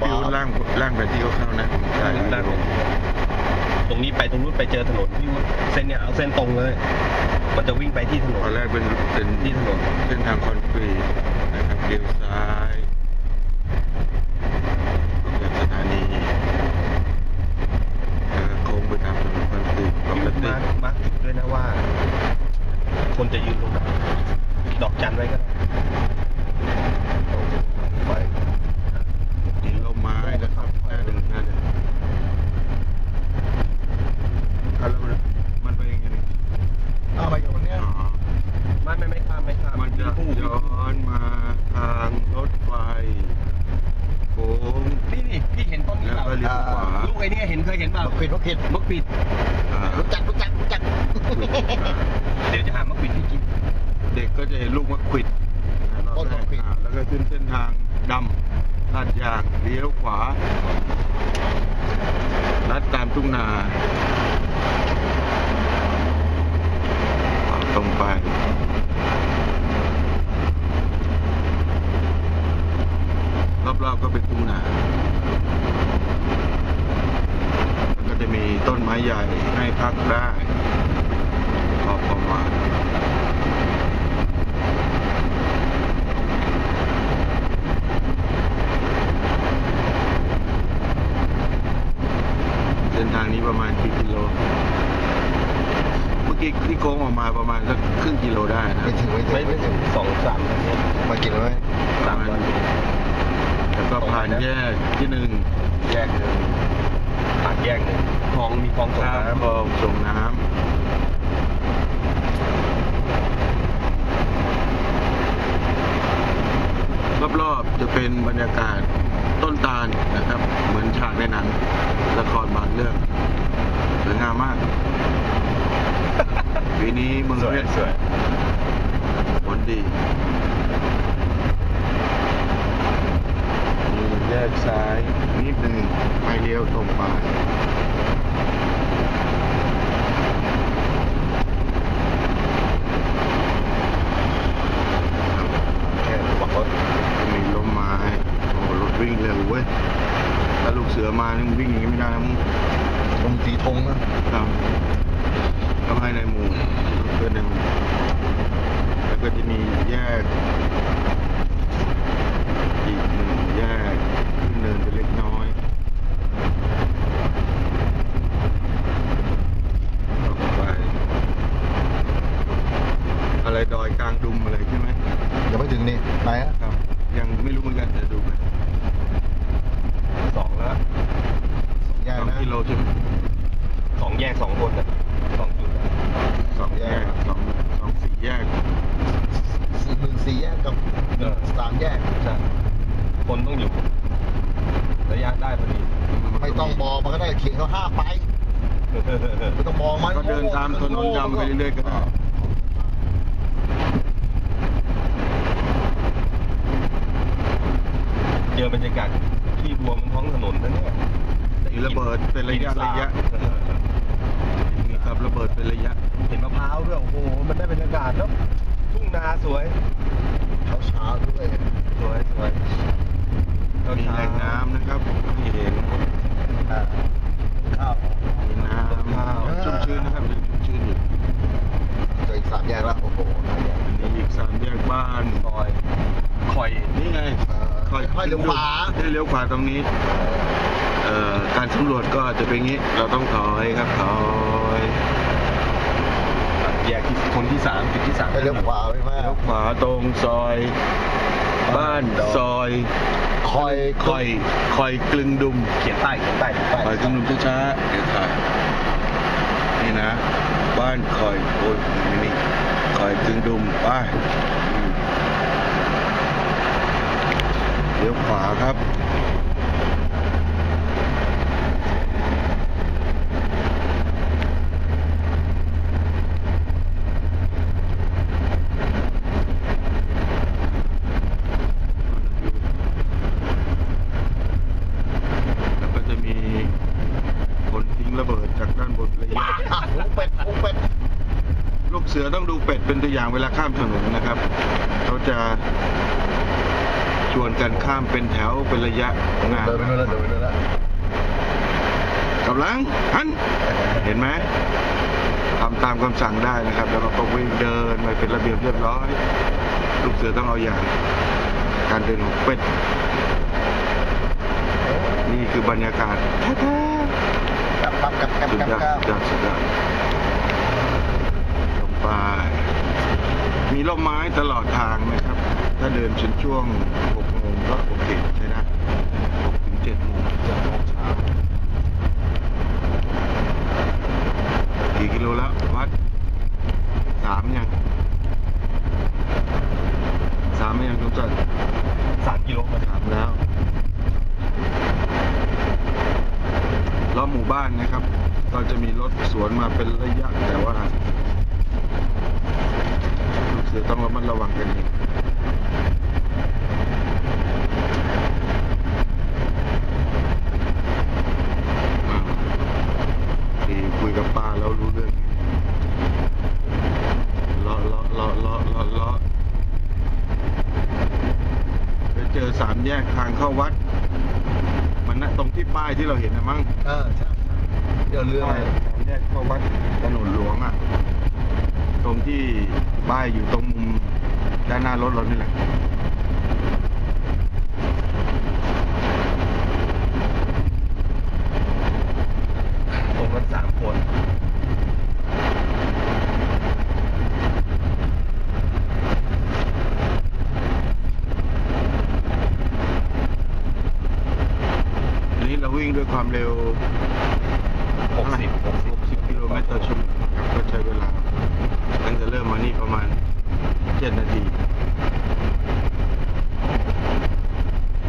ฟิวล่างล่างไปที่เขาเข้านะใช่ด้านบนตรงนี้ไปตรงนู้นไปเจอถนนที่เส้นเนี่ยเอาเส้นตรงเลย มันจะวิ่งไปที่ถนตอนนแรกเป็นเป็นที่ถนนเส้นทางคอนกรีตนะครับเลี้ยวซ้ายออกจากสถานีแล้วก็โค้งไปตามถนนคอนกรีตปพี่กมาติร์คมาร์คจุดด้วยนะว่า คนจะยืนตรงไหนดอกจันไว้ก็ได้ ไป ดินลมไม้นะครับหน้าหนึ่งหน้าหนึ่งอะแล้วมันมันไปยังไงเนี่ย เอาไปอยู่ตรงเนี้ย อ๋อ ไม่ไม่ไม่ข้ามไม่ข้าม มันจะ ผู้ ย้อนมาทางรถไฟโค้ง นี่นี่พี่เห็นต้นนี้ แล้ว เปล่า ก็เลี้ยวขวา ลูกไอ้ เนี่ยเห็นเคยเห็นเปล่ามักปิดมักปิดมักปิดอ่ารู้จักรู้จักรู้จักเดี๋ยวจะหามักปิดให้กินเด็กก็จะเห็นลูกมะขวิดต้นมะขวิดอ่าแล้วก็ขึ้นเส้นทางดำลาดยางเลี้ยวขวาลัดตามทุ่งนาตรงไป รอบๆก็เป็นทุ่งนา แล้วก็จะมี ต้นไม้ใหญ่ให้พักได้พอประมาณเส้นทางนี้ประมาณกี่กิโล เมื่อกี้ที่โค้งออกมาประมาณสักครึ่งกิโลได้นะไม่ถึงไม่ถึงไม่ไม่ถึงสองสามนาทีมากินไหมสามร้อยเมตรแล้วก็ผ่านแยกที่หนึ่งแยกหนึ่ง ผ่านแยกหนึ่งคลองมีคลองส่งข้ามน้ำคลองส่งน้ำรอบๆจะเป็นบรรยากาศต้นตาลนะครับ เหมือนฉากในหนังละครบางเรื่องสวยงามมากปีนี้เมืองสวยเพชรสวยผลดีมีแยกซ้ายนิดหนึ่งไปเลี้ยวตรงไปแค่ระวังรถมีลมไม้โอ้รถวิ่งเร็วเว้ยถ้าลูกเสือมานี่มึงวิ่งอย่างนี้ไม่ได้นะมึงตรงสีธงนะครับต้องให้ในหมู่เพื่อนในหมู่แล้วก็จะมีแยกอีกหนึ่งแยกขึ้นเนินไปเล็กน้อยต่อไป อะไรดอยกลางดุมอะไรใช่ไหม ยัง ไม่ถึงนี่ไหนอะครับ ยังไม่รู้เหมือนกันแต่ดูไปสองแล้วแยสกองนะกิโลใช่ไหมสองแยกสองคนอะสองจุดอะสองแยกสองสองสี่แยกสี่หนึ่งสี่แยกกับสามแยก ใช่คนต้องอยู่ ระยะได้พอดี ไม่ต้องมองมันก็ได้เขียนเขาห้ามไปไม่ต้องมองมันก็เดินตามถนนดำไปเรื่อยๆก็ได้ เจ อบรรยากาศที่รวมท้องถนนนะเนี่ยมีระเบิดเป็นระยะระยะมีครับระเบิดเป็นระยะเห็นมะพร้าวด้วยโอ้โหมันได้บรรยากาศแล้วทุ่งนาสวยเช้าเช้าๆด้วยสวยสวยมีแหล่งน้ำนะครับที่เห็น อ่าข้าว มีน้ำชุ่มชื้นนะครับยังชุ่มชื้นอยู่ เจออีกสามแยกแล้วโอ้โหน่าแยก อันนี้อีกสามแยกบ้าน ซอยคอย นี่ไง เอ่อค่อยๆเลี้ยวขวา ให้เลี้ยวขวาตรงนี้ เอ่อ การ สำรวจก็จะเป็นอย่างนี้ เราต้องถอยครับถอยแยกที่คนที่สามจุดที่สามไปเลี้ยวขวาไปไหมเลี้ยวขวาตรงซอย บ้านซอย คอยคอยคอยกลึงดุมเขียนใต้เขียนใต้เขียนใต้คอยกลึงดุมช้าๆเดี๋ยวถ่ายนี่นะ บ้านคอยโอ้ยไม่นี่คอยกลึงดุมไปอืมเลี้ยวขวาครับ แล้วก็จะมีคนทิ้งระเบิดจากด้านบนระยะ อะหูเป็ดหูเป็ด ลูกเสือต้องดู เวอย่างเวลาข้ามถนนนะครับ เขาจะชวนกันข้ามเป็นแถวเป็นระยะงานเดินไปนู่นแล้วเดินไปนู่นแล้วกำลังหันเห็นไหมทำตามคำสั่งได้นะครับ แล้วก็วิ่งเดินไปเป็นระเบียบเรียบร้อย ลูกเสือต้องเอาอย่างการเดินของเป็ดนี่คือบรรยากาศแท้กลับปั๊บกลับกลับๆสุดกลับยอดกลับสุดยอดสุดยอดลงไป มีร่มไม้ตลอดทางนะครับ ถ้าเดินจนช่วง6โมงก็โอเคใช้ได้6ถึง7โมง เจ็ดโมงเช้า กี่กิโลแล้ววัดสามยังสามยังทุกท่าน สามกิโลมา สามแล้วรอบหมู่บ้านนะครับ ก็จะมีรถสวนมาเป็นระยะแต่ว่า คือต้องระมัดระวังกันอีกอ่คุยกับป้าแล้วรู้เรื่องไงเลาะเลาะเลาะเลาะเลาะเลาะไปเจอสามแยกทางเข้าวัด มันนะตรงที่ป้ายที่เราเห็นนะมั้ง เออใช่เดี๋ยวเรือป้ายสามแยกเข้าวัดถนนหลวงอะ ตรงที่ป้ายอยู่ตรงมุมด้านหน้ารถเรานี่แหละตรงนั้นสามคนอันนี้เราวิ่งด้วยความเร็วหกสิบหกสิบ60กิโลเมตรต่อชั่วโมงนะครับก็ใช้เวลา ตั้งแต่เริ่มมานี่ประมาณ 7 นาที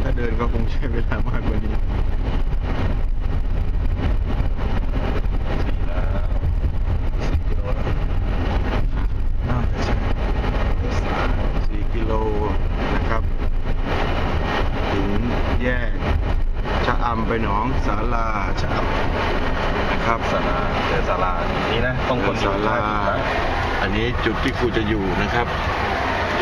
ถ้าเดินก็คงใช้เวลามากกว่านี้สี่แล้วสี่กิโลแล้วน่าจะใช่สี่กิโลนะครับถึงแยกชะอำไปหนองสาลาชะอำนะครับศาลาเจอศาลานี่นะ ต้องคนศาลา อันนี้จุดที่ครูจะอยู่นะครับ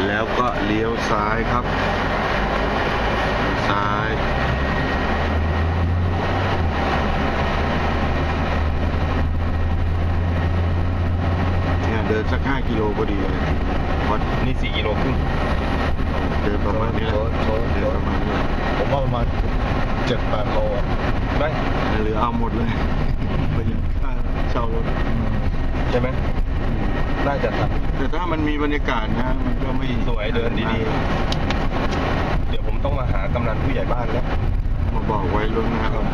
แล้วก็เลี้ยวซ้ายครับเลี้ยวซ้ายเนี่ยเดินสักห้ากิโลพอดีเลยวัดนี่สี่กิโลครึ่งเดินประมาณนี้แหละเดินประมาณนี้แหละผมว่าประมาณเจ็ดแปดโลอะไม่เหลือเอาหมดเลยไปยังค่าเช่ารถใช่ไหม น่าจะทันแต่ถ้ามันมีบรรยากาศนะ มันก็ไม่สวยเดินดีๆ เดี๋ยวผมต้องมาหากำนันผู้ใหญ่บ้านแล้ว มาบอกไว้ล่วงหน้าครับ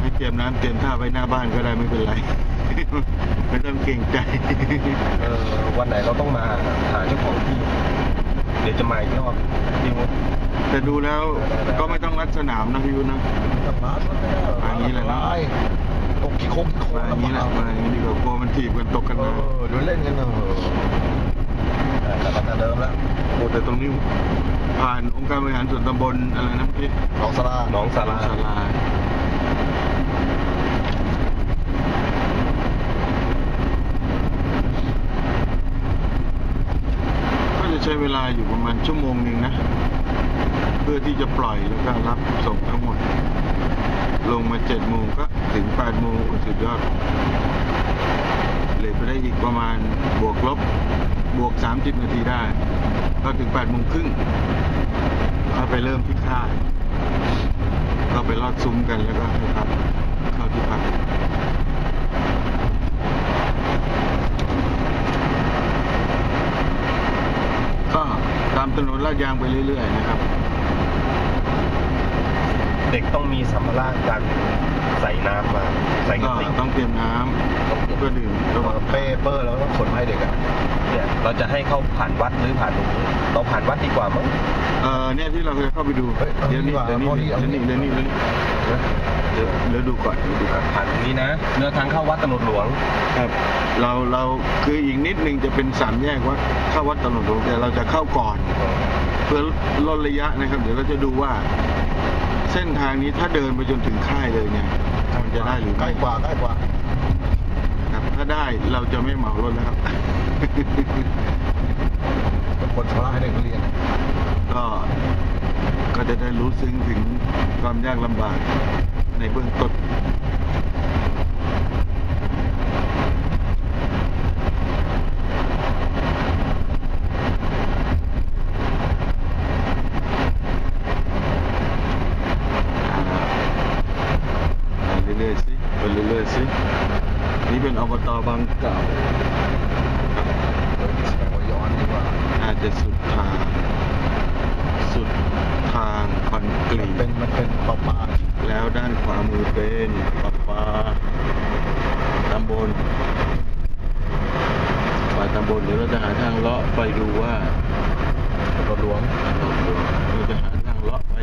ให้เตรียมน้ำเตรียมท่าไว้หน้าบ้านก็ได้ไม่เป็นไร ไม่ต้องเก่งใจ เออวันไหนเราต้องมาหาเจ้าของที่ เดี๋ยวจะมาอีกรอบพี่วุฒิแต่ดูแล้วก็ไม่ต้องรัดสนามนะพี่ยุทธนะสบายมันไม่ได้หรอกมาอย่างนี้แหละนะสบายตก ขี้โค้งขี้โค้งมาอย่างนี้แหละมาอย่างนี้ดีกว่ากลัวมันถีบกันตกกันเอนะอเดี๋ยวเล่นกันเออแต่กลับมาแต่เดิมแล้วโอ้แต่ตรงนี้ผ่านองค์การบริหารส่วนตำบลอะไรนะพี่หนองสลาหน้องสาราศาลาก็จะใช้เวลาอยู่ประมาณชั่วโมงหนึ่งนะ เพื่อที่จะปล่อยแล้วก็รับศพทั้งหมด ลงมาเจ็ดโมงก็ถึงแปดโมงสุดยอดเลือไปได้อีกประมาณบวกลบบวกสามสิบนาทีได้ ก็ถึงแปดโมงครึ่งก็ไปเริ่มที่ค่ายก็ไปลอดซุ้มกันแล้วก็ให้พักเข้าที่พักก็ตามถนนลาดยางไปเรื่อยๆนะครับ เด็กต้องมีสัมภาระการใส่น้ำมาใส่กก็ระติกต้องเตรียมน้ำเพื่อดื่มระหว่างเป้เปอร์แล้วก็ขนมาให้เด็กอะเนี่ยเราจะให้เข้าผ่านวัดหรือผ่านตรงนี้เราผ่านวัดดีกว่ามั้งเออเนี่ยที่เราเคยเข้าไปดูเฮ้ยเอาเดี๋ยวนี้ดีกว่าเดี๋ยวนี้เอาดีเดี๋ยวเอาดีนี้เดี๋ยวนี้เดี๋ยวนี้เดี๋ยวเดี๋ยวดูก่อนเดี๋ยวดูก่อนผ่านตรงนี้นะเนื้อทางเข้าวัดตำรวจหลวงครับเราเราคืออีกนิดนึงจะเป็นสามแยกวัดเข้าวัดตำรวจหลวงแต่เราจะเข้าก่อน เพื่อลดระยะนะครับ เดี๋ยวเราจะดูว่า เส้นทางนี้ถ้าเดินไปจนถึงค่ายเลยเนี่ยมันจะได้หรือใกล้ไม่กว่าใกล้กว่าครับถ้าได้เราจะไม่เหมารถแล้วครับเป็นคนชำระให้เด็กเรียน ก็ก็จะได้รู้ซึ้งถึงความยากลำบากในเบื้องต้น อ่าไปเรื่อยๆสิไปเรื่อยๆสินี่เป็นอบตบางเก่า เออแสดงว่าย้อนดีกว่า อาจจะสุดทาง สุดทางคอนกรี มัน ต เป็นมันเป็นปลาปลา แล้วด้านขวามือเป็นปะปาตำบลปาตำบลเดี๋ยวเราจะหาทางเลาะ ไปดูว่าตำรวจหลวงเราจะหาทางเลาะไป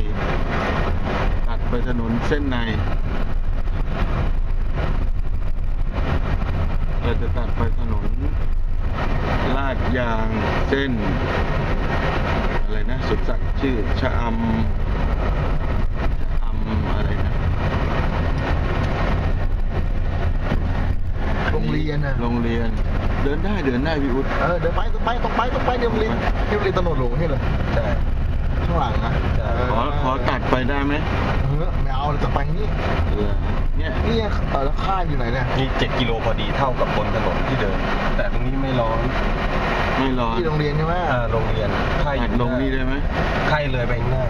ตัดไปถนนเส้นใน เราจะตัดไปถนน ลาดยางเส้น อะไรนะ สุดสักดิ์ชื่อชะอำชะอำอะไรนะ โรงเรียนน่ะ โรงเรียน เดินได้เดินได้พี่อุ๊ดเออเดินไปตรงไปตรงไปตรงไปเดี๋ยวโรงเรียนเดี๋ยวโรงเรียนตำรวจหลวงนี่เลยใช่ข้างหลังนะใช่ขอขอตัดไปได้ไหมเออไม่เอาเลยจะไปนี่เออเนี่ยนี่เออแล้วค่ายอยู่ไหนเนี่ยนี่เจ็ดกิโลพอดีเท่ากับบนถนนที่เดิน แต่ตรงนี้ไม่ร้อนไม่ร้อนที่โรงเรียนใช่ไหมอ่าโรงเรียนค่ายอตัดยู่ลงนี่ได้ไหมค่ายเลยไปข้างหน้า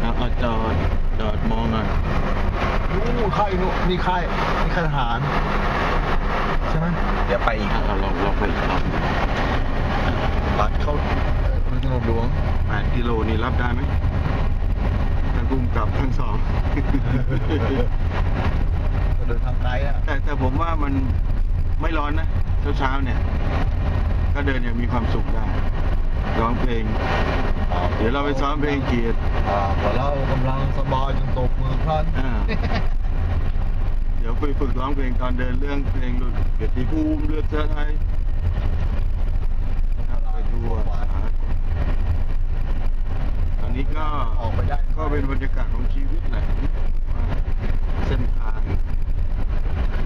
เอาเอาจอดจอดมองหน่อยนู่นค่ายนู่นนี่ค่ายนี่ค่ายทหารใช่ ไหมเดี๋ยวไปอีกอะเอาลองลองไปอีกรอบตัดเข้าเออโรงเรียนตำรวจหลวงแปดกิโลนี่รับได้ไหมท่านภูมิกับทั้งสองเดินทางไกลอะแต่แต่ผมว่ามันไม่ร้อนนะเช้าเช้าๆเนี่ย ก็เดินอย่างมีความสุขได้ร้องเพลง เดี๋ยวเราไปซ้อมเพลงเกียรติอ่าพอเรากำลังสบายจนตกมือพลันอ่า เดี๋ยวไปฝึกร้องเพลงตอนเดินเรื่องเพลงรุ่นเกียรติภูมิเลือดเชื้อไทยนะครับไปทั่วสารอันนี้ก็ออกไปได้ก็เป็นบรรยากาศของชีวิตแหละว่าเส้นทาง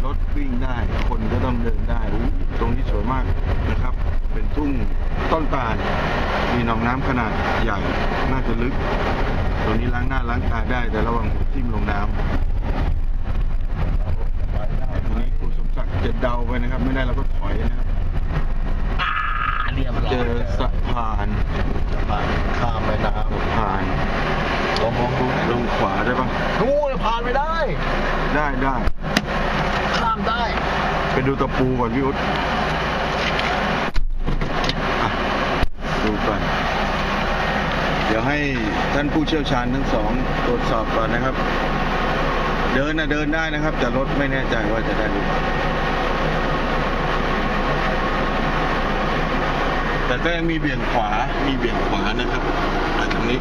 รถวิ่งได้คนก็ต้องเดินได้อู้ตรงนี้สวยมากนะครับ เป็นทุ่งต้นตาลมีหนองน้ำขนาดใหญ่น่าจะลึก ตรงนี้ล้างหน้าล้างตาได้แต่ระวังหัวทิ่มลงน้ำ ไปได้ ตรงนี้ครูสมศั กดิ์จะเดาไปนะครับ ไม่ได้เราก็ถอยนะครับเรียบร้อยเจอสะพานจะผ่านข้ามแม่น้สะพานำลองมองดูนะลงขวาได้ปะนู่นผ่านไม่ได้ ได้ได้ข้ามได้ไปดูตะปูก่อนพี่อุ๊ดอะดูก่อนเดี๋ยวให้ท่านผู้เชี่ยวชาญทั้งสองตรวจสอบก่อนนะครับ เดินนะเดินได้นะครับ แต่รถไม่แน่ใจว่าจะได้หรือเปล่า แต่ก็ยังมีเบี่ยงขวามีเบี่ยงขวานะครับอะตรงนี้